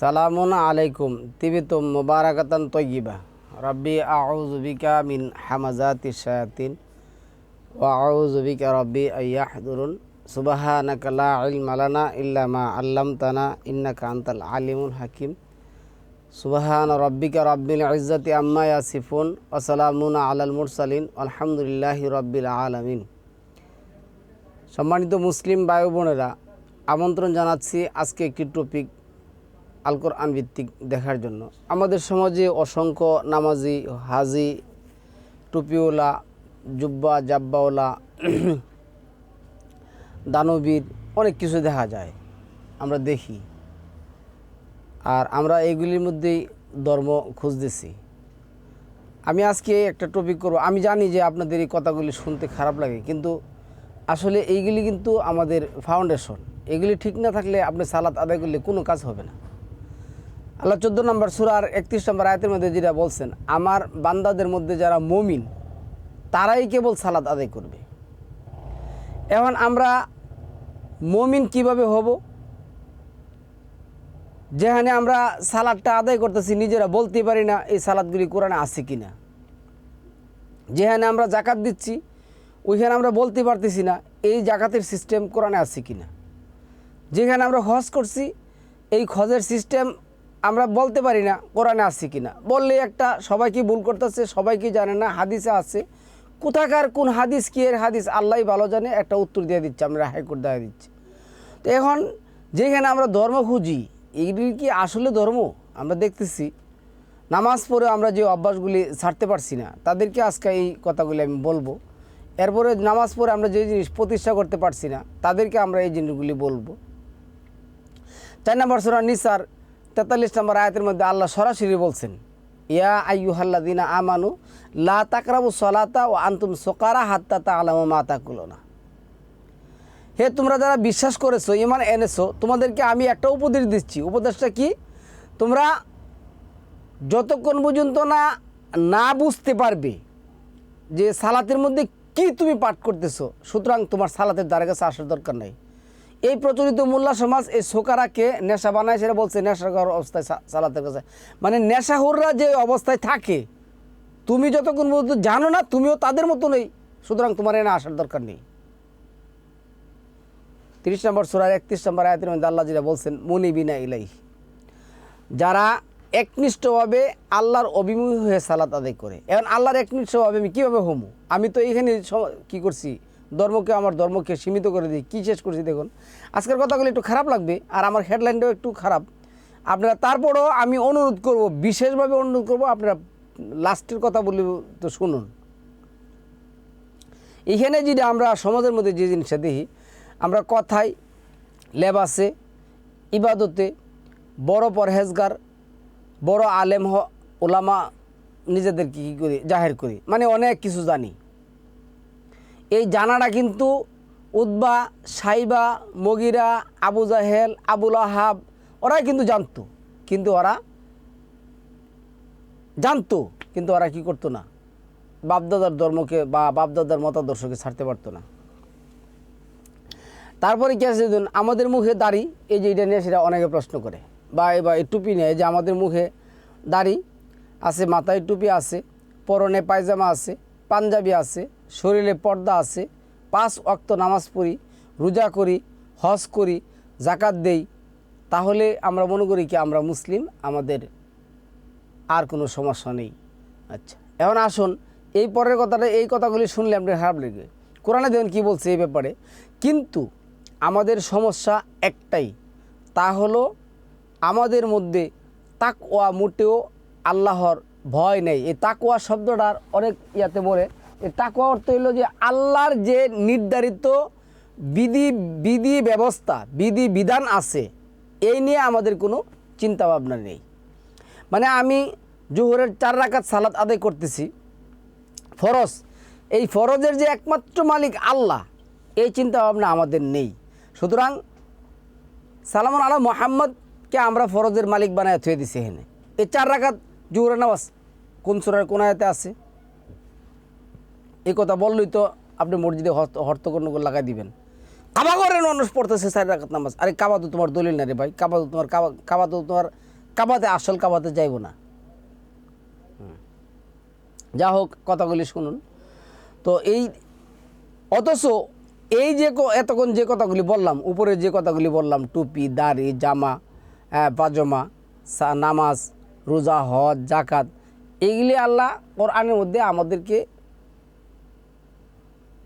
সালামুন আলাইকুম, তিবিতুম মুবারাকাতান তৈয়িবা। রব্বি আউযু বিকা মিন হামাজাতি শায়াতিন, ওয়া আউযু বিকা রব্বি আইয়াহদুরুন সুবহানাকা লা ইলমা লানা ইল্লা মা আল্লামতানা, ইন্নাকা আনতাল আলিমুল হাকিম। সুবহান রব্বিকা রব্বিল ইজ্জাতি আম্মা ইয়াসিফুন, ওয়া সালামুন আলাল মুরসালিন আলহামদুলিল্লাহি রব্বিল আলামিন। সম্মানিত মুসলিম ভাই বোনেরা, আমন্ত্রণ জানাচ্ছি আজকে একটি টপিক আল কোরআন ভিত্তিক দেখার জন্য। আমাদের সমাজে অসংখ্য নামাজি, হাজি, টুপিওলা, জুব্বা, জাব্বাওলা, দানবীর অনেক কিছু দেখা যায়, আমরা দেখি। আর আমরা এইগুলির মধ্যেই ধর্ম খুঁজতেছি। আমি আজকে একটা টপিক করব। আমি জানি যে আপনাদের এই কথাগুলি শুনতে খারাপ লাগে, কিন্তু আসলে এইগুলি কিন্তু আমাদের ফাউন্ডেশন এগুলি ঠিক না থাকলে আপনি সালাত আদায় করলে কোনো কাজ হবে না। আল্লাহ চোদ্দ নম্বর সুরার একত্রিশ নম্বর আয়তের মধ্যে যেটা বলছেন, আমার বান্দাদের মধ্যে যারা মমিন, তারাই কেবল সালাদ আদায় করবে। এখন আমরা মমিন কীভাবে হব? যেখানে আমরা সালাদটা আদায় করতেছি, নিজেরা বলতে পারি না এই সালাদগুলি কোরআনে আছে কি না যেখানে আমরা জাকাত দিচ্ছি, ওইখানে আমরা বলতে পারতেছি না এই জাকাতের সিস্টেম কোরআনে আছে কি না যেখানে আমরা হজ করছি, এই হজের সিস্টেম আমরা বলতে পারি না কোরআনে আছে কি না বললে একটা সবাইকে ভুল করতেছে সবাইকে জানে না, হাদিসে আছে। কোথাকার কোন হাদিস, কি এর হাদিস আল্লাহ ভালো জানে, একটা উত্তর দিয়ে দিচ্ছে, আমরা হাইকোর্ট দেওয়া দিচ্ছি। তো এখন যেখানে আমরা ধর্ম খুঁজি এইগুলি কি আসলে ধর্ম? আমরা দেখতেছি, নামাজ পড়ে আমরা যে অভ্যাসগুলি ছাড়তে পারছি না, তাদেরকে আজকে এই কথাগুলি আমি বলব। এরপরে নামাজ পড়ে আমরা যে জিনিস প্রতিষ্ঠা করতে পারছি না, তাদেরকে আমরা এই জিনিসগুলি বলব। চার নম্বর সুরা নিসার তেতাল্লিশ নম্বর আয়াতের মধ্যে আল্লাহ সরাসরি বলছেন, ইয়া আইয়ুহাল্লাদিনা আমানু লা তাকরাবু সলাতা ও আন্তুম সোকারা হাত্তা তা আলামা মাতা কুলোনা হে, তোমরা যারা বিশ্বাস করেছ ইমান এনেছো, তোমাদেরকে আমি একটা উপদেশ দিচ্ছি। উপদেশটা কি? তোমরা যতক্ষণ পর্যন্ত না না বুঝতে পারবে যে সালাতের মধ্যে কি তুমি পাঠ করতেছো, সুতরাং তোমার সালাতের দ্বারা কাছে আসার দরকার নাই। এই প্রচলিত মোল্লা সমাজ এই সোকারাকে নেশা বানায় সেটা বলছে নেশা নেশাকর অবস্থায় সালাতের কাছে। মানে নেশাহুররা যে অবস্থায় থাকে, তুমি যতক্ষণ পর্যন্ত জানো না, তুমিও তাদের মতো নেই সুতরাং তোমার এনে আসার দরকার নেই। তিরিশ নম্বর সুরার একত্রিশ নম্বর আয়াতের মধ্যে আল্লাহ যেটা বলছেন, মনিবিনা ইলাই যারা একনিষ্ঠভাবে আল্লাহর অভিমুখী হয়ে সালাত আদায় করে। এখন আল্লাহর একনিষ্ঠভাবে আমি কীভাবে হমু? আমি তো এইখানে কি করছি? ধর্মকে, আমার ধর্মকে সীমিত করে দিই। কী শেষ করছি দেখুন। আজকের কথাগুলো একটু খারাপ লাগবে, আর আমার হেডলাইনটাও একটু খারাপ। আপনারা তারপরও আমি অনুরোধ করব, বিশেষভাবে অনুরোধ করব, আপনারা লাস্টের কথা বলি তো শুনুন। এখানে যদি আমরা সমাজের মধ্যে যে জিনিসটা দেখি, আমরা কথায় লেবাসে ইবাদতে বড় পরহেজগার, বড় আলেম হ, ওলামা নিজেদেরকে কী করি, জাহের করি। মানে অনেক কিছু জানি। এই জানাটা কিন্তু উদ্বা সাইবা, মগিরা, আবু জাহেল, আবুল আহাব, ওরাই কিন্তু জানতো। কিন্তু ওরা জানতো, কিন্তু ওরা কি করতো না। বাপদাদার ধর্মকে বা বাপদাদার মতাদর্শকে ছাড়তে পারতো না। তারপরে কি আছে আমাদের মুখে দাড়ি, এই যে এটা নিয়ে সেটা অনেকে প্রশ্ন করে। বা এবার এই টুপি নিয়ে যে আমাদের মুখে দাড়ি আছে, মাথায় টুপি আছে, পরনে পায়জামা আছে, পাঞ্জাবি আছে শরীরে পর্দা আছে, পাঁচ অক্ত নামাজ পড়ি, রোজা করি, হজ করি জাকাত দেই, তাহলে আমরা মনে করি কি আমরা মুসলিম, আমাদের আর কোনো সমস্যা নেই। আচ্ছা এখন আসুন, এই পরের কথাটা, এই কথাগুলি শুনলে আপনার খারাপ লাগবে। কোরআনে দেখুন কী বলছে এই ব্যাপারে, কিন্তু আমাদের সমস্যা একটাই, তা হলো আমাদের মধ্যে তাকওয়া মোটেও আল্লাহর ভয় নেই। এই তাকওয়া শব্দটার অনেক ইয়াতে বলে এই তাকওয়া অর্থ হলো যে আল্লাহর যে নির্ধারিত বিধি বিধি ব্যবস্থা, বিধি বিধান আছে, এই নিয়ে আমাদের কোনো চিন্তা ভাবনা নেই। মানে আমি জোহরের চার রাকাত সালাত আদায় করতেছি। ফরজ, এই ফরজের যে একমাত্র মালিক আল্লাহ, এই চিন্তা ভাবনা আমাদের নেই। সুতরাং সালামন আলা মোহাম্মদকে আমরা ফরজের মালিক বানায় থুয়ে দিছি এখানে। এই চার রাকাত জোহরের নামাজ কোন সুরার কোন আছে? এই কথা বললেই তো আপনি মসজিদে হর্তকর্ণ করে লাগাই দিবেন। কাবা করে মানুষ পড়তেছে চার রাকাত নামাজ। আরে কাবা তো তোমার দলিল না রে ভাই। কাবা তো তোমার কাবা কাবা তো তোমার কাবাতে, আসল কাবাতে যাইব না। যা হোক, কথাগুলি শুনুন। তো এই, অথচ এই যে এতক্ষণ যে কথাগুলি বললাম, উপরে যে কথাগুলি বললাম, টুপি, দাড়ি, জামা পাজামা নামাজ, রোজা, হজ জাকাত এইগুলি আল্লাহ কোরআনের মধ্যে আমাদেরকে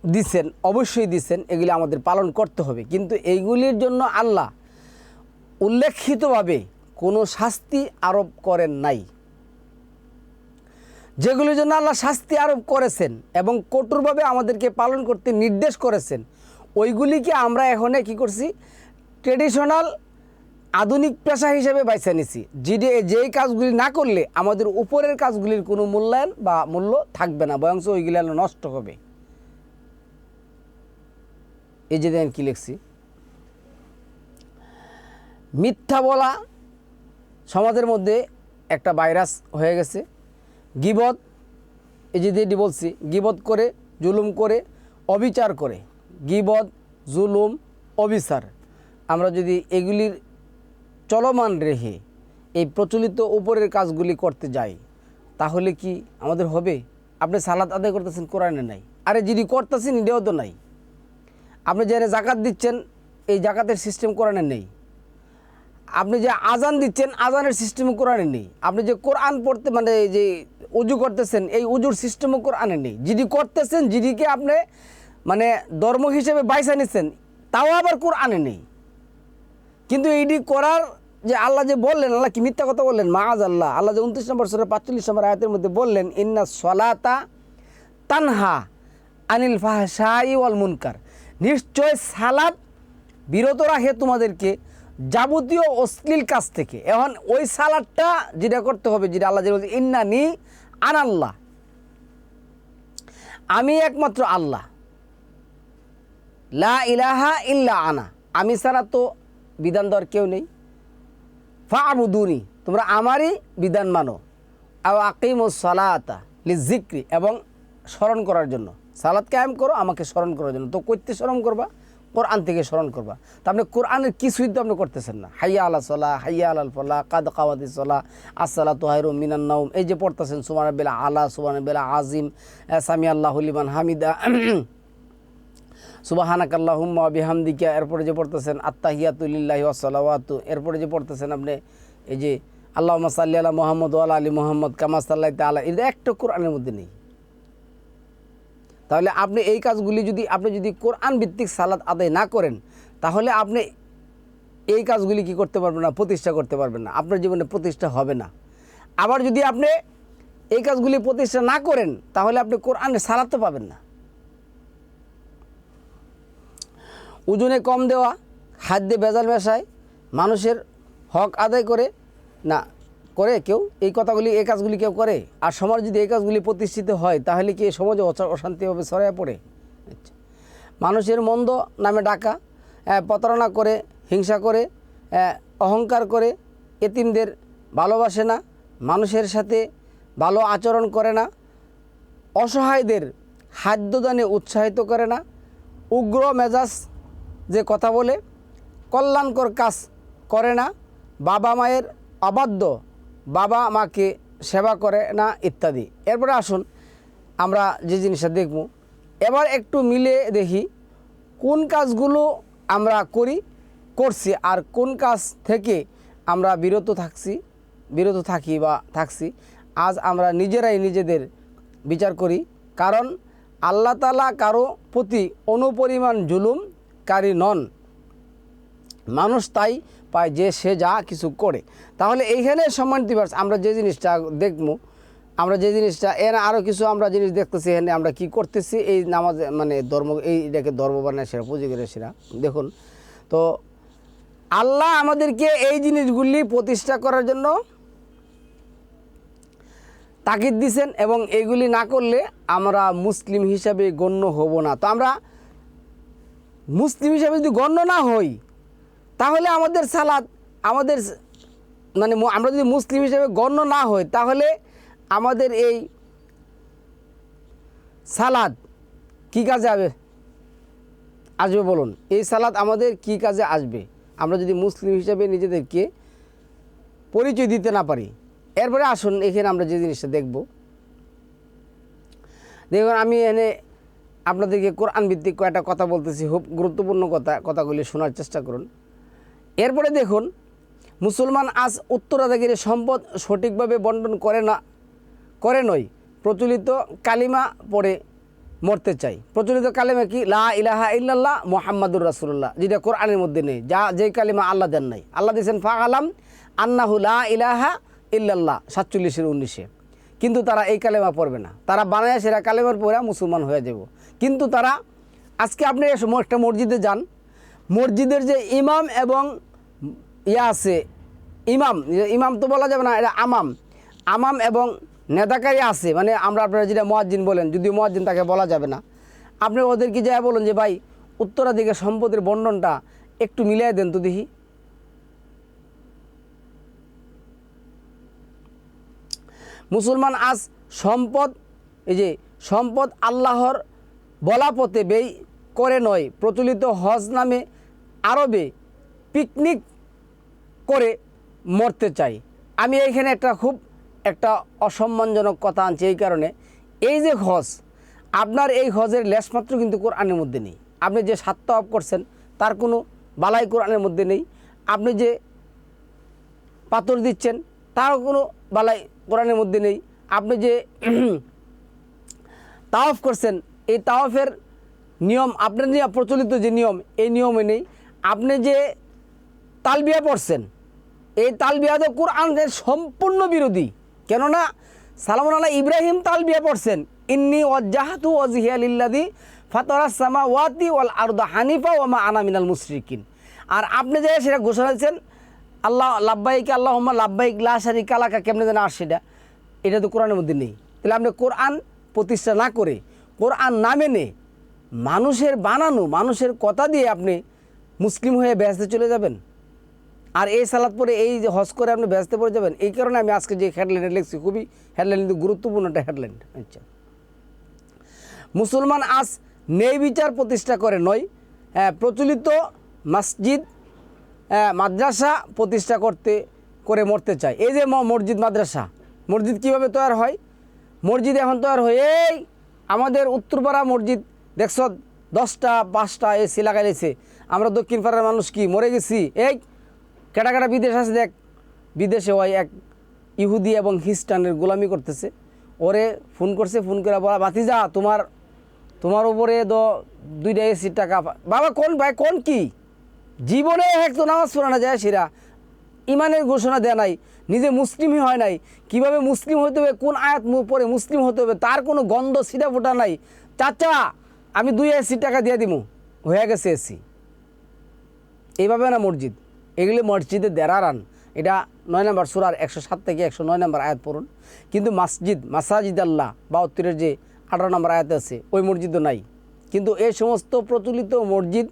দিছেন, অবশ্যই দিছেন, এগুলি আমাদের পালন করতে হবে। কিন্তু এইগুলির জন্য আল্লাহ উল্লেখিতভাবে কোনো শাস্তি আরোপ করেন নাই। যেগুলির জন্য আল্লাহ শাস্তি আরোপ করেছেন এবং কঠোরভাবে আমাদেরকে পালন করতে নির্দেশ করেছেন, ওইগুলিকে আমরা এখন কি করছি? ট্রেডিশনাল আধুনিক পেশা হিসেবে বাইছে নিছি। যেটি যেই কাজগুলি না করলে আমাদের উপরের কাজগুলির কোনো মূল্যায়ন বা মূল্য থাকবে না, বরঞ্চ ওইগুলি নষ্ট হবে। এই যে দেখেন কী লিখছি? মিথ্যা বলা সমাজের মধ্যে একটা ভাইরাস হয়ে গেছে। গিবত, এই যে যেটি বলছি, গিবত করে, জুলুম করে, অবিচার করে। গিবত, জুলুম, অবিচার। আমরা যদি এগুলির চলমান রেখে এই প্রচলিত উপরের কাজগুলি করতে যাই, তাহলে কি আমাদের হবে? আপনি সালাদ আদায় করতেছেন কোরআনে নাই। আরে যিনি করতেছেন, এটাও তো নাই। আপনি যে জাকাত দিচ্ছেন, এই জাকাতের সিস্টেম কোরআনে নেই। আপনি যে আজান দিচ্ছেন, আজানের সিস্টেমও কোরআনে নেই। আপনি যে কোরআন পড়তে মানে যে উজু করতেছেন, এই উজুর সিস্টেমও কোরআনে নেই। যিনি করতেছেন, যিনিকে আপনি মানে ধর্ম হিসেবে বাইসা নিচ্ছেন তাও আবার কোরআনে নেই। কিন্তু এইটি করার যে আল্লাহ যে বললেন, আল্লাহ কি মিথ্যা কথা বললেন? মাজ আল্লাহ আল্লাহ যে উনত্রিশ নম্বর সরে পাঁচচল্লিশ নম্বর আয়াতের মধ্যে বললেন, ইন্না সলাতা তানহা আনিল ফাহসাই ওয়াল মুনকার। নিশ্চয় সালাদ বিরত রাখে তোমাদেরকে যাবতীয় অশ্লীল কাজ থেকে। এখন ওই সালাদটা যেটা করতে হবে, যেটা আল্লাহ যে বলছে, ইন্না নি আনাল্লাহ আমি একমাত্র আল্লাহ। লা ইলাহা ইল্লা আনা। আমি ছাড়া তো বিধান দেওয়ার কেউ নেই। ফা আবুদুনি তোমরা আমারই বিধান মানো। আও আকিম ও সালাতা লি জিক্রি এবং স্মরণ করার জন্য। সালাদ কায়েম করো, আমাকে স্মরণ করার জন্য। তো করতে স্মরণ করবা? কোরআন থেকে স্মরণ করবা। তো আপনি কোরআনের কিছুই তো আপনি করতেছেন না। হাইয়া আল্লাহ সলা হাইয়া আল ফলা কাদ কাওয়াতি সলা আসসালা তোহাইরু মিনান নাউম এই যে পড়তেছেন সুমান বেলা আলা সুমান বেলা আজিম সামি আল্লাহ লিমান হামিদা। সুবাহানাক আল্লাহুম্মা বিহামদিকা। এরপরে যে পড়তেছেন আত্তাহিয়াতুলিল্লাহি ওয়াসালাওয়াতু এরপরে যে পড়তেছেন আপনি, এই যে আল্লাহ সাল্লি আলা মোহাম্মদ ওয়ালা আলী মোহাম্মদ, কামা সাল্লাহ তালা এটা একটা কোরআনের মধ্যে নেই। তাহলে আপনি এই কাজগুলি যদি, আপনি যদি কোরআন ভিত্তিক সালাদ আদায় না করেন, তাহলে আপনি এই কাজগুলি কি করতে পারবেন না, প্রতিষ্ঠা করতে পারবেন না, আপনার জীবনে প্রতিষ্ঠা হবে না। আবার যদি আপনি এই কাজগুলি প্রতিষ্ঠা না করেন, তাহলে আপনি কোরআনের সালাদ তো পাবেন না। ওজনে কম দেওয়া, খাদ্যে ভেজাল মেশায়, মানুষের হক আদায় করে, না করে কেউ, এই কথাগুলি, এই কাজগুলি কেউ করে? আর সমাজ যদি এই কাজগুলি প্রতিষ্ঠিত হয়, তাহলে কি এই সমাজে অচা- অশান্তি হবে ছড়াইয়া পড়ে? আচ্ছা। মানুষের মন্দ নামে ডাকা প্রতারণা করে, হিংসা করে অহংকার করে, এতিমদের ভালোবাসে না, মানুষের সাথে ভালো আচরণ করে না, অসহায়দের খাদ্যদানে উৎসাহিত করে না, উগ্র মেজাজ যে কথা বলে, কল্যাণকর কাজ করে না, বাবা মায়ের অবাধ্য বাবা মাকে সেবা করে না ইত্যাদি। এরপরে আসুন, আমরা যে জিনিসটা দেখব। এবার একটু মিলে দেখি, কোন কাজগুলো আমরা করি, করছি, আর কোন কাজ থেকে আমরা বিরত থাকছি, বিরত থাকি বা থাকছি, আজ আমরা নিজেরাই নিজেদের বিচার করি। কারণ আল্লাহ তালা কারও প্রতি অনুপরিমাণ জুলুমকারী নন। মানুষ তাই পায় যে সে যা কিছু করে। তাহলে এইখানে সম্মান দিবস আমরা যে জিনিসটা দেখব আমরা যে জিনিসটা, এর আরও কিছু আমরা জিনিস দেখতেছি, এখানে আমরা কি করতেছি, এই নামাজ মানে ধর্ম এই এইটাকে ধর্ম বানায় সেরা, পুঁজি করে সেরা। দেখুন, তো আল্লাহ আমাদেরকে এই জিনিসগুলি প্রতিষ্ঠা করার জন্য তাকিদ দিছেন এবং এইগুলি না করলে আমরা মুসলিম হিসাবে গণ্য হব না। তো আমরা মুসলিম হিসাবে যদি গণ্য না হই তাহলে আমাদের সালাদ, আমাদের মানে আমরা যদি মুসলিম হিসেবে গণ্য না হই, তাহলে আমাদের এই সালাদ কি কাজে আসবে আসবে বলুন। এই সালাদ আমাদের কি কাজে আসবে? আমরা যদি মুসলিম হিসাবে নিজেদেরকে পরিচয় দিতে না পারি। এরপরে আসুন, এখানে আমরা যে জিনিসটা দেখব। দেখুন, আমি এনে আপনাদেরকে কোরআন ভিত্তিক কয়েকটা কথা বলতেছি। খুব গুরুত্বপূর্ণ কথা, কথাগুলি শোনার চেষ্টা করুন। এরপরে দেখুন, মুসলমান আজ উত্তরাধিকারী সম্পদ সঠিকভাবে বন্টন করে না, করে নয়, প্রচলিত কালিমা পড়ে মরতে চাই প্রচলিত কালিমা কি? লা ইলাহা ইল্লাল্লাহ মোহাম্মদুর রাসুল্লাহ যেটা কোরআনের মধ্যে নেই। যা যেই কালিমা আল্লাহ দেন নাই। আল্লাহ দিয়েছেন ফা আলাম আন্নাহু লা ইলাহা ইল্লাল্লাহ, সাতচল্লিশের উনিশে। কিন্তু তারা এই কালেমা পড়বে না। তারা বানায় সেরা কালেমার পরে মুসলমান হয়ে যাব। কিন্তু তারা, আজকে আপনি একটা মসজিদে যান। মসজিদের যে ইমাম এবং ইয়া আছে, ইমাম ইমাম তো বলা যাবে না, এটা আমাম। আমাম এবং নেতাকারী আছে মানে আমরা আপনারা যেটা মোয়াজ্জিন বলেন, যদিও মোয়াজ্জিন তাকে বলা যাবে না। আপনি ওদেরকে যা বলুন যে, ভাই, উত্তরাধিকার সম্পদের বন্টনটা একটু মিলিয়ে দেন তো দেখি। মুসলমান আজ সম্পদ, এই যে সম্পদ আল্লাহর বলা পথে ব্যয় করে নয়, প্রচলিত হজ নামে আরবে পিকনিক করে মরতে চাই। আমি এইখানে একটা খুব একটা অসম্মানজনক কথা আনছি এই কারণে। এই যে হজ, আপনার এই হজের লেশমাত্র কিন্তু কোরআনের মধ্যে নেই। আপনি যে সাত্তা অফ করছেন, তার কোনো বালাই কোরআনের মধ্যে নেই। আপনি যে পাথর দিচ্ছেন, তারও কোনো বালাই কোরআনের মধ্যে নেই। আপনি যে তাওয়াফ করছেন, এই তাওয়াফের নিয়ম, আপনার যে প্রচলিত যে নিয়ম, এই নিয়মে নেই। আপনি যে তালবিয়া পড়ছেন এই তালবিয়া তো কোরআনের সম্পূর্ণ বিরোধী। কেননা সালামুন আল্লাহ ইব্রাহিম তালবিয়া পড়ছেন, ইন্নি ওয়াজ্জাহাতু ওয়াজহিয়া লিল্লাদি ফাতারাস সামাওয়াতি ওয়াল আরদা হানিফা ওয়া মা আনা মিনাল মুশরিকিন। আর আপনি যে সেটা ঘোষণা দিচ্ছেন আল্লাহ, লাব্বাইক আল্লাহ লাব্বাইক, লা শারিকা লাকা, কেমনে যেন আর সেটা এটা তো কোরআনের মধ্যে নেই। তাহলে আপনি কোরআন প্রতিষ্ঠা না করে, কোরআন না মেনে মানুষের বানানো, মানুষের কথা দিয়ে আপনি মুসলিম হয়ে ব্যস্ত চলে যাবেন? আর এই সালাদ পরে এই যে হজ করে আপনি ব্যস্ত পড়ে যাবেন, এই কারণে আমি আজকে যে হেডলাইনে লিখছি খুবই হেডলাইন কিন্তু গুরুত্বপূর্ণ একটা হেডলাইন আচ্ছা। মুসলমান আজ ন্যায় বিচার প্রতিষ্ঠা করে নয় প্রচলিত মসজিদ মাদ্রাসা প্রতিষ্ঠা করতে, করে মরতে চায়। এই যে মসজিদ, মাদ্রাসা, মসজিদ কীভাবে তৈরি হয়? মসজিদ এখন তৈরি হয় এই আমাদের উত্তরপাড়া মসজিদ, দেখছ, দশটা, পাঁচটা এসি লাগাইছে আমরা দক্ষিণ পাড়ার মানুষ কি, মরে গেছি, এই কেটা কেটা বিদেশ আছে দেখ, বিদেশে ওই এক ইহুদি এবং খ্রিস্টানের গোলামি করতেছে। ওরে ফোন করছে, ফোন করে বলা বাতিজা তোমার তোমার উপরে তো দুইটা এসি টাকা পা-" বাবা, কোন ভাই, কোন কি? জীবনে এক তো নামাজ পড়ানো যায় সেরা। ইমানের ঘোষণা দেয় নাই, নিজে মুসলিমই হয় নাই। কীভাবে মুসলিম হতে হবে, কোন আয়াত পরে মুসলিম হতে হবে, তার কোনো গন্ধ সিটা ফোটা নাই। চাচা, আমি দুই এসি টাকা দিয়ে দিমু। হয়ে গেছে এসি। এইভাবে না মসজিদ। এগুলি মসজিদে দেড়ারান এটা নয় নম্বর সুরার একশো সাত থেকে একশো নয় নম্বর আয়াত পড়ুন। কিন্তু মসজিদ মাসাজিদ আল্লাহ বা উত্তরের যে আঠারো নম্বর আয়াত আছে, ওই মসজিদও নাই। কিন্তু এই সমস্ত প্রচলিত মসজিদ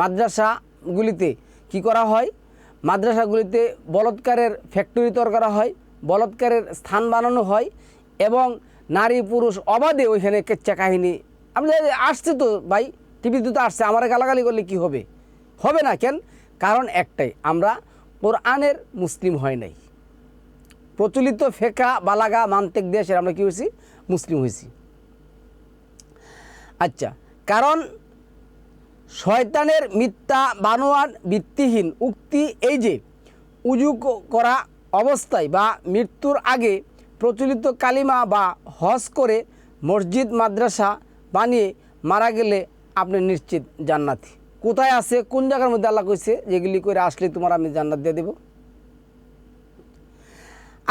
মাদ্রাসাগুলিতে কি করা হয়? মাদ্রাসাগুলিতে বলৎকারের ফ্যাক্টরি তৈরি করা হয়, বলৎকারের স্থান বানানো হয় এবং নারী পুরুষ অবাধে ওইখানে কেচ্চা কাহিনী। আপনি আসছে তো ভাই টিভিতে তো আসছে, আমার গালাগালি করলে কি হবে? হবে না কেন? কারণ একটাই, আমরা কোরআনের মুসলিম হয় নাই। প্রচলিত ফেকা বালাগা মান্তেক দেশের আমরা কী হয়েছি? মুসলিম হয়েছি। আচ্ছা কারণ শয়তানের মিথ্যা বানোয়ার ভিত্তিহীন উক্তি এই যে, উজু করা অবস্থায় বা মৃত্যুর আগে প্রচলিত কালিমা বা হজ করে মসজিদ, মাদ্রাসা বানিয়ে মারা গেলে আপনি নিশ্চিত জান্নাতি। কোথায় আছে, কোন জায়গার মধ্যে আল্লাহ কইছে, যেগুলি করে আসলে তোমার আমি জান্নাত দিয়ে দেবো?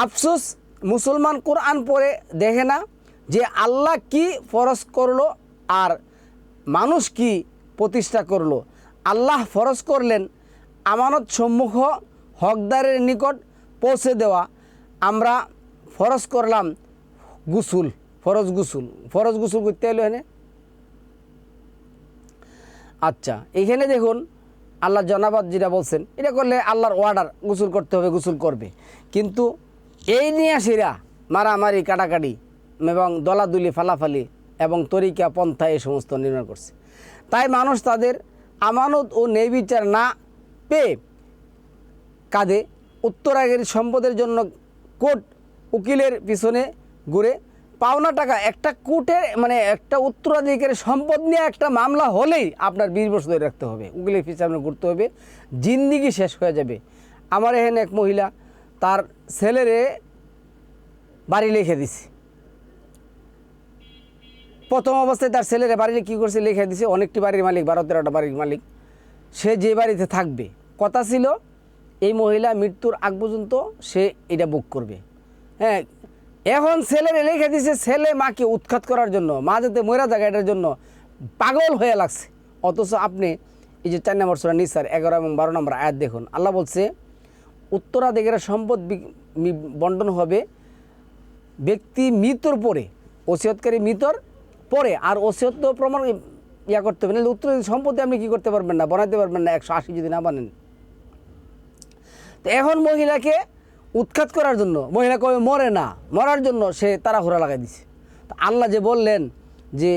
আফসোস, মুসলমান কোরআন পড়ে দেখে না যে আল্লাহ কি ফরজ করল আর মানুষ কি প্রতিষ্ঠা করল। আল্লাহ ফরজ করলেন আমানত সম্মুখ হকদারের নিকট পৌঁছে দেওয়া। আমরা ফরজ করলাম গুসুল, ফরজ গুসুল। ফরজ গুসুল করতে এলো এনে? আচ্ছা এইখানে দেখুন আল্লাহ জনাবাদ যেটা বলছেন, এটা করলে আল্লাহর অর্ডার গোসল করতে হবে, গোসল করবে। কিন্তু এই নিয়ে সেরা মারামারি, কাটাকাটি এবং দলাদুলি, ফালাফালি এবং তরিকা, পন্থা এই সমস্ত নির্মাণ করছে। তাই মানুষ তাদের আমানত ও ন্যায় বিচার না পেয়ে কাঁদে। উত্তরাগের সম্পদের জন্য কোর্ট উকিলের পিছনে ঘুরে পাওনা টাকা, একটা কোর্টের মানে একটা উত্তরাধিকারের সম্পদ নিয়ে একটা মামলা হলেই আপনার বিশ বছর ধরে রাখতে হবে। উকিলের পিছনে আপনার ঘুরতে হবে, জিন্দিগি শেষ হয়ে যাবে। আমার এখানে এক মহিলা, তার ছেলেরে বাড়ি লিখে দিছে। প্রথম অবস্থায় তার ছেলেরা বাড়িতে কী করছে, লিখে দিছে, অনেকটি বাড়ির মালিক, বারো তেরোটা বাড়ির মালিক, সে যে বাড়িতে থাকবে। কথা ছিল, এই মহিলা মৃত্যুর আগ পর্যন্ত সে এটা বুক করবে। হ্যাঁ এখন ছেলের লিখে দিছে, ছেলে মাকে উৎখাত করার জন্য মা যাতে মরা জায়গা এটার জন্য পাগল হয়ে লাগছে। অথচ আপনি এই যে চার নম্বর সুরা নিসার এগারো এবং বারো নম্বর আয়াত দেখুন। আল্লাহ বলছে উত্তরাধিকারের সম্পদ বন্টন হবে ব্যক্তি মৃতর পরে, ওসিয়তকারী মৃতর পরে, আর ওসিয়ত তো প্রমাণ ইয়া করতে হবে, নাহলে উত্তর সম্পত্তি আপনি কী করতে পারবেন না বানাতে পারবেন না, একশো আশি যদি না বানেন। তো এখন মহিলাকে উৎখাত করার জন্য, মহিলা কবে মরে না। মরার জন্য সে তাড়াহুড়া লাগাই দিছে। তো আল্লাহ যে বললেন যে,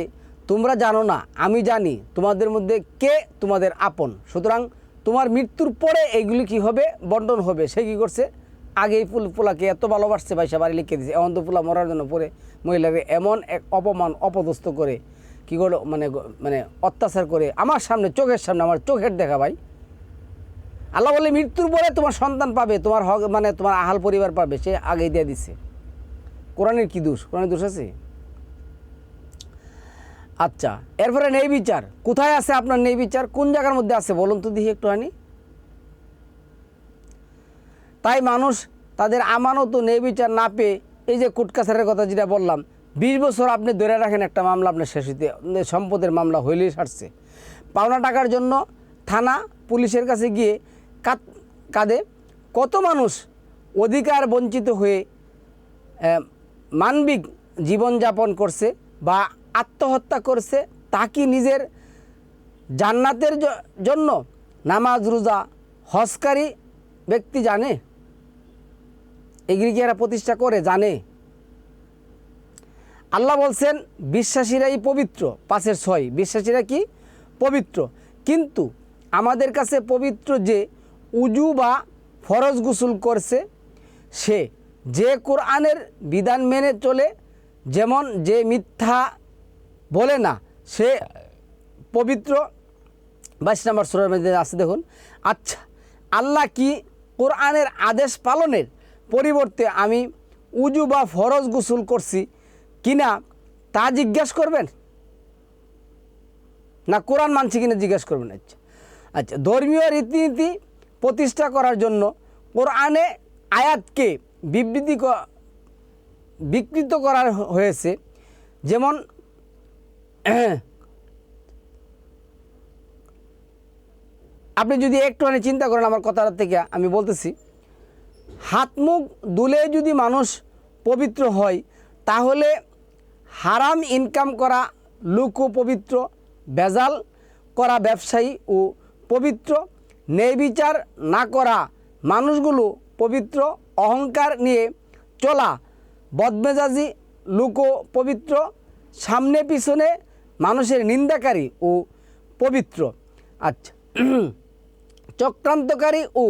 তোমরা জানো না, আমি জানি তোমাদের মধ্যে কে তোমাদের আপন। সুতরাং তোমার মৃত্যুর পরে এইগুলি কি হবে? বন্টন হবে। সে কী করছে? আগে এই ফুল পোলাকে এত ভালোবাসছে পয়সা বাড়ি লিখে দিয়েছে এমন তো পোলা মরার জন্য পরে মহিলাকে এমন এক অপমান, অপদস্থ করে, কি করল? মানে মানে অত্যাচার করে। আমার সামনে, চোখের সামনে, আমার চোখের দেখা, ভাই। আল্লাহ বলে মৃত্যুর পরে তোমার সন্তান পাবে, তোমার হক মানে তোমার আহাল পরিবার পাবে, সে আগেই দিয়ে দিছে। কোরআনের কি দোষ? কোরআনের দোষ আছে? আচ্ছা এরপরে নেই বিচার। কোথায় আছে আপনার নেই বিচার? কোন জায়গার মধ্যে আছে? বলুন তো দেখি একটুখানি। তাই মানুষ তাদের আমানত নেই বিচার না পেয়ে, এই যে কুটকাছারের কথা যেটা বললাম, বিশ বছর আপনি ধরে রাখেন একটা মামলা, আপনার শেষ হইতে সম্পদের মামলা হইলেই সারছে। পাওনা টাকার জন্য থানা, পুলিশের কাছে গিয়ে কাঁদে। কত মানুষ অধিকার বঞ্চিত হয়ে মানবিক জীবনযাপন করছে বা আত্মহত্যা করছে, তা কি নিজের জান্নাতের জন্য নামাজ, রোজা, হজকারী ব্যক্তি জানে? এগুলি কি এরা প্রতিষ্ঠা করে, জানে। আল্লাহ বলছেন, বিশ্বাসীরাই পবিত্র। পাশের ছয়, বিশ্বাসীরা কি? পবিত্র। কিন্তু আমাদের কাছে পবিত্র যে উজু বা ফরজ গোসল করছে, সে যে কোরআনের বিধান মেনে চলে, যেমন যে মিথ্যা বলে না, সে পবিত্র। বাইশ নম্বর সুরের মধ্যে আছে, দেখুন আচ্ছা আল্লাহ কি কোরআনের আদেশ পালনের পরিবর্তে আমি উজু বা ফরজ গোসল করছি কিনা তা জিজ্ঞেস করবেন? না, কোরআন মানছি কিনা জিজ্ঞেস করবেন? আচ্ছা আচ্ছা ধর্মীয় রীতিনীতি প্রতিষ্ঠা করার জন্য কোরআনে আয়াতকে বিবৃতি বিকৃত করা হয়েছে। যেমন, আপনি যদি একটুখানি চিন্তা করেন আমার কথাটা থেকে, আমি বলতেছি, হাত মুখ দুলে যদি মানুষ পবিত্র হয়, তাহলে হারাম ইনকাম করা লোকও পবিত্র বেজাল করা ব্যবসায়ী ও পবিত্র। ন্যায় বিচার না করা মানুষগুলো পবিত্র অহংকার নিয়ে চলা। বদমেজাজি লোকও পবিত্র, সামনে পিছনে মানুষের নিন্দাকারী ও পবিত্র। আচ্ছা চক্রান্তকারী ও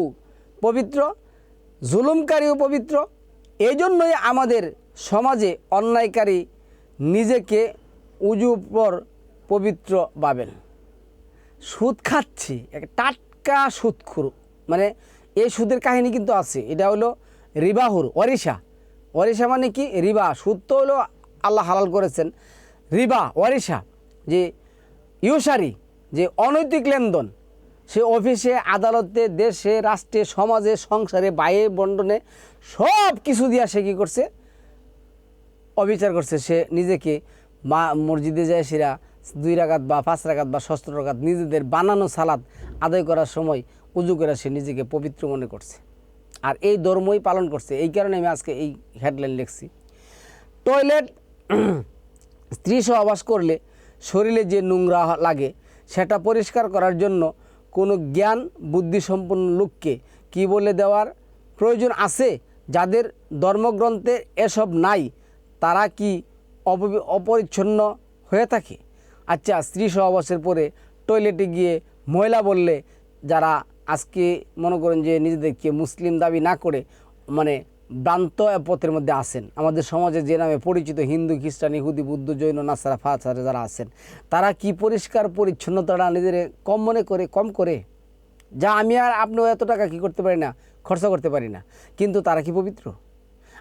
পবিত্র, জুলুমকারী ও পবিত্র। এই জন্যই আমাদের সমাজে অন্যায়কারী নিজেকে উজুর পর পবিত্র পাবেন সুদ খাচ্ছি এক টাটকা সুদখুর মানে এই সুদের কাহিনী কিন্তু আছে। এটা হলো রিবাহুর অরিশা অরিশা মানে কি? রিবা। সুদ তো হলো আল্লাহ হালাল করেছেন। রিবা অরিশা যে ইউসারি, যে অনৈতিক লেনদেন, সে অফিসে, আদালতে, দেশে, রাষ্ট্রে, সমাজে, সংসারে বাইরে বন্টনে সব কিছু দিয়া সে কী করছে? অবিচার করছে। সে নিজেকে মা মসজিদে যায় সেরা দুই রাগাত বা পাঁচ রাকাত বা ষষ্ঠ রাগাত নিজেদের বানানো সালাদ আদায় করার সময় উজু করে সে নিজেকে পবিত্র মনে করছে। আর এই ধর্মই পালন করছে। এই কারণে আমি আজকে এই হেডলাইন লিখছি। টয়লেট স্ত্রী সহবাস করলে শরীরে যে নোংরা লাগে, সেটা পরিষ্কার করার জন্য কোনো জ্ঞান বুদ্ধিসম্পন্ন লোককে কি বলে দেওয়ার প্রয়োজন আছে? যাদের ধর্মগ্রন্থে এসব নাই, তারা কি অপরিচ্ছন্ন হয়ে থাকে? আচ্ছা স্ত্রী সহবাসের পরে টয়লেটে গিয়ে মহিলা বললে, যারা আজকে মনে করেন যে নিজেদেরকে মুসলিম দাবি না করে মানে ভ্রান্ত পথের মধ্যে আসেন আমাদের সমাজে যে নামে পরিচিত হিন্দু, খ্রিস্টান, ইহুদি, বুদ্ধ, জৈন, নাসারা, ফাসারা যারা আছেন, তারা কি পরিষ্কার পরিচ্ছন্নতাটা নিজের কম মনে করে, কম করে? যা আমি আর আপনিও এত টাকা কি করতে পারি না, খরচা করতে পারি না, কিন্তু তারা কি পবিত্র?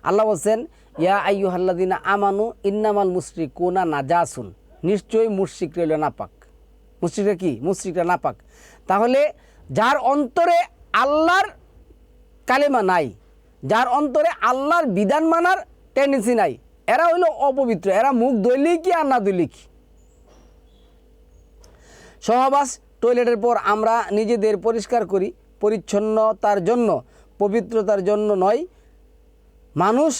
আল্লাহ বলছেন, ইয়া আইয়ু হাল্লাদিনা আমানু ইন্নামাল মুশরিক কোনা নাজাসুন। নিশ্চয়ই মুশরিক রইল নাপাক। মুশরিকরা কি? মুশরিকরা নাপাক। তাহলে যার অন্তরে আল্লাহর কালেমা নাই, যার অন্তরে আল্লাহর বিধান মানার টেন্ডেন্সি নাই, এরা হইল অপবিত্র, এরা মুখ দইলেই কি আর না দইলেই কি? সহবাস টয়লেটের পর আমরা নিজেদের পরিষ্কার করি, পরিচ্ছন্নতার জন্য, পবিত্রতার জন্য নয়। মানুষ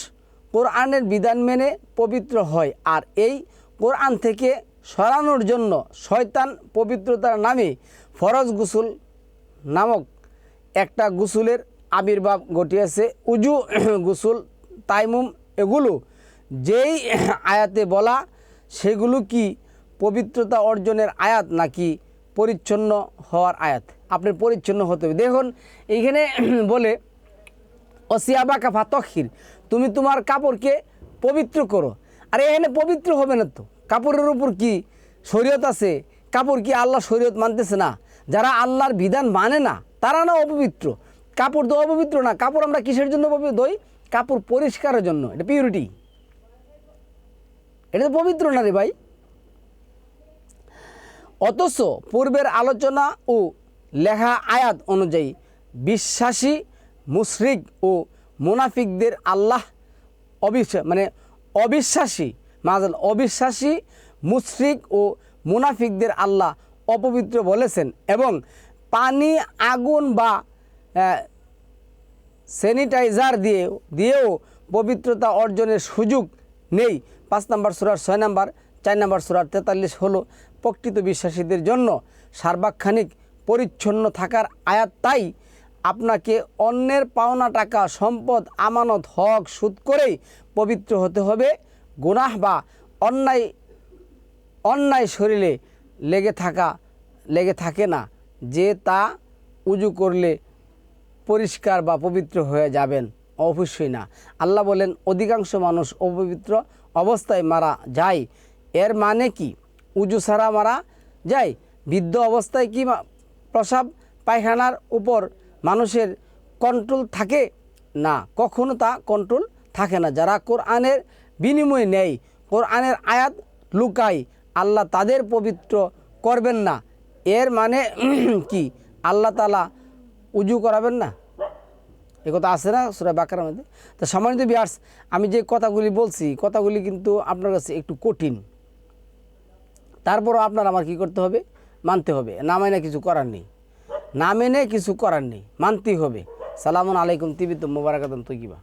কোরআনের বিধান মেনে পবিত্র হয়, আর এই কোরআন থেকে সরানোর জন্য শয়তান পবিত্রতার নামে ফরজ গুসুল নামক একটা গুসুলের আবির্ভাব ঘটিয়েছে। উজু গুসুল, তাইমুম এগুলো যেই আয়াতে বলা, সেগুলো কি পবিত্রতা অর্জনের আয়াত নাকি পরিচ্ছন্ন হওয়ার আয়াত? আপনি পরিচ্ছন্ন হতে হবে। দেখুন, এইখানে বলে, অসিয়াবাকা ফাতখির, তুমি তোমার কাপড়কে পবিত্র করো আর এখানে পবিত্র হবে না তো। কাপড়ের উপর কি শরীয়ত আছে? কাপড় কি আল্লাহ শরীয়ত মানতেছে না? যারা আল্লাহর বিধান মানে না, তারা না অপবিত্র। কাপড় তো অপবিত্র না, কাপড় আমরা কিসের জন্য দই? কাপড় পরিষ্কারের জন্য, এটা পিউরিটি এটা তো পবিত্র না রে ভাই। অথচ পূর্বের আলোচনা ও লেখা আয়াত অনুযায়ী বিশ্বাসী, মুশরিক ও মুনাফিকদের আল্লাহ অবিশ্বাস মানে অবিশ্বাসী মাজাল অবিশ্বাসী মুশরিক ও মুনাফিকদের আল্লাহ অপবিত্র বলেছেন এবং পানি, আগুন বা স্যানিটাইজার দিয়ে, দিয়েও পবিত্রতা অর্জনের সুযোগ নেই। পাঁচ নম্বর সুরার ছয় নম্বর, চার নম্বর সুরার তেতাল্লিশ হলো প্রকৃত বিশ্বাসীদের জন্য সার্বাক্ষণিক পরিচ্ছন্ন থাকার আয়াত তাই আপনাকে অন্যের পাওনা টাকা, সম্পদ, আমানত, হক, সুদ করেই পবিত্র হতে হবে। গুনাহ বা অন্যায় অন্যায় শরীরে লেগে থাকা, লেগে থাকে না। যে তা উজু করলে পরিষ্কার বা পবিত্র হয়ে যাবেন। অবশ্যই না। আল্লাহ বলেন, অধিকাংশ মানুষ অপবিত্র অবস্থায় মারা যায়। এর মানে কি? উজু ছাড়া মারা যায়। বৃদ্ধ অবস্থায় কি প্রসাব, পায়খানার উপর মানুষের কন্ট্রোল থাকে? না, কখনো তা কন্ট্রোল থাকে না। যারা কোরআনের বিনিময় নেয়, কোরআনের আয়াত লুকায়, আল্লাহ তাদের পবিত্র করবেন না। এর মানে কি? আল্লাহ তালা উজু করাবেন না? এ কথা আছে না সুরা বাকার মধ্যে? তো সম্মানিত বিয়ার্স আমি যে কথাগুলি বলছি, কথাগুলি কিন্তু আপনার কাছে একটু কঠিন। তারপরও আপনার আমার কি করতে হবে? মানতে হবে। না মেনে কিছু করার নেই। না মেনে কিছু করার নেই মানতেই হবে। সালামুন আলাইকুম তিবিত তুই তৈকিবা